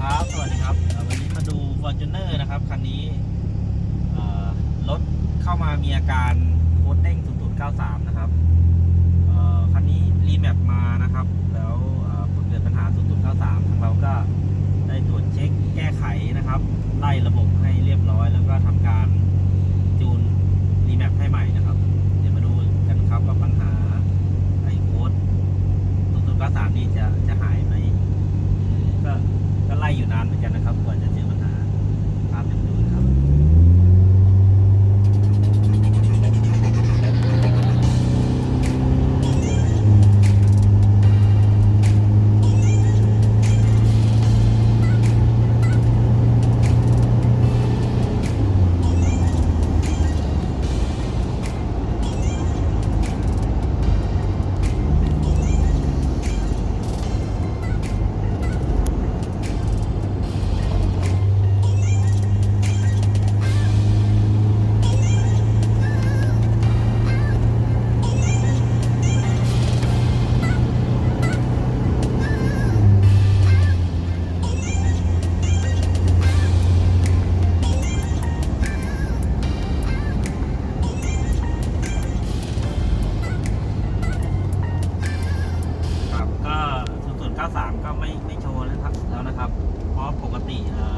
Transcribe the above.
ครับ สวัสดีครับ วันนี้มาดู Fortuner นะครับ คันนี้รถเข้ามามีอาการโคดเด้ง0093 นะครับคันนี้รีแมปมานะครับ แล้วเอ่อเกิดปัญหา0093 ทางเราก็ได้ตรวจเช็คแก้ไขนะครับ ไล่ระบบให้เรียบร้อยแล้วก็ทำการจูนรีแมปให้ใหม่นะครับ เดี๋ยวมาดูกันครับว่าปัญหาไอโค้ด 0093 นี่ จะจะหายไหมก็ก็ไล่อยู่นานเหมือนกันนะครับกว่าจะเจอปัญ 力啊，